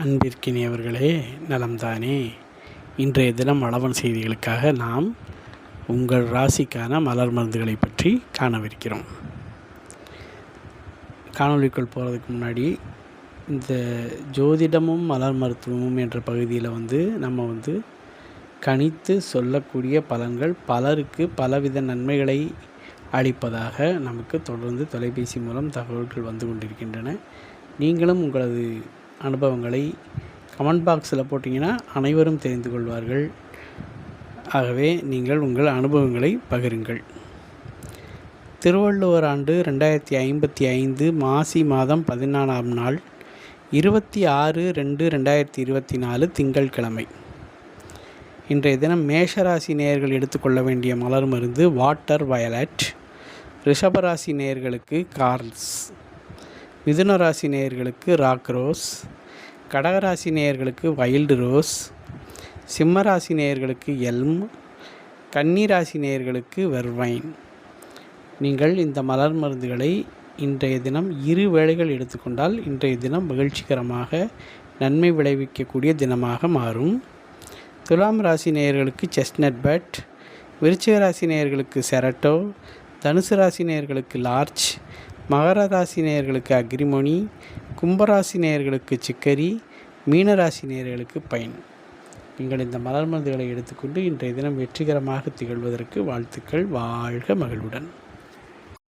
அன்பிற்கினியவர்களே நலம்தானே. இன்றைய தினம் அளவன் செய்திகளுக்காக நாம் உங்கள் ராசிக்கான மலர் மருந்துகளை பற்றி காணவிருக்கிறோம். காணொளிக்குள் போகிறதுக்கு முன்னாடி இந்த ஜோதிடமும் மலர் மருத்துவமும் என்ற பகுதியில் வந்து நம்ம வந்து கணித்து சொல்லக்கூடிய பலன்கள் பலருக்கு பலவித நன்மைகளை அளிப்பதாக நமக்கு தொடர்ந்து தொலைபேசி மூலம் தகவல்கள் வந்து கொண்டிருக்கின்றன. நீங்களும் உங்களது அனுபவங்களை கமெண்ட் பாக்ஸில் போட்டிங்கன்னா அனைவரும் தெரிந்து கொள்வார்கள். ஆகவே நீங்கள் உங்கள் அனுபவங்களை பகிருங்கள். திருவள்ளுவர் ஆண்டு ரெண்டாயிரத்தி ஐம்பத்தி ஐந்து மாசி மாதம் பதினாலாம் நாள் இருபத்தி ஆறு ரெண்டு ரெண்டாயிரத்தி இருபத்தி நாலு திங்கட்கிழமை இன்றைய தினம் மேஷராசி நேயர்கள் எடுத்துக்கொள்ள வேண்டிய மலர் மருந்து வாட்டர் வயலட். ரிஷபராசி நேயர்களுக்கு கார்ல்ஸ். மிதுன ராசி நேயர்களுக்கு ராக் ரோஸ் கடகராசி நேயர்களுக்கு வைல்டு ரோஸ் சிம்ம ராசி நேயர்களுக்கு எல்ம் கன்னி ராசி நேயர்களுக்கு வெர்வைன். நீங்கள் இந்த மலர் மருந்துகளை இன்றைய தினம் இரு வேளைகள் எடுத்துக்கொண்டால் இன்றைய தினம் மகிழ்ச்சிகரமாக நன்மை விளைவிக்கக்கூடிய தினமாக மாறும். துலாம் ராசி நேயர்களுக்கு செஸ்னட் பட் விருச்சிக ராசி நேயர்களுக்கு செரட்டோ தனுசு ராசி நேயர்களுக்கு லார்ச் மகர ராசி நேயர்களுக்கு அக்ரிமோனி கும்பராசி நேயர்களுக்கு சிக்கரி மீனராசி நேயர்களுக்கு பைன் நீங்கள் இந்த மலர் மருந்துகளை எடுத்துக்கொண்டு இன்றைய தினம் வெற்றிகரமாக திகழ்வதற்கு வாழ்த்துக்கள். வாழ்க மகிழ்வுடன்.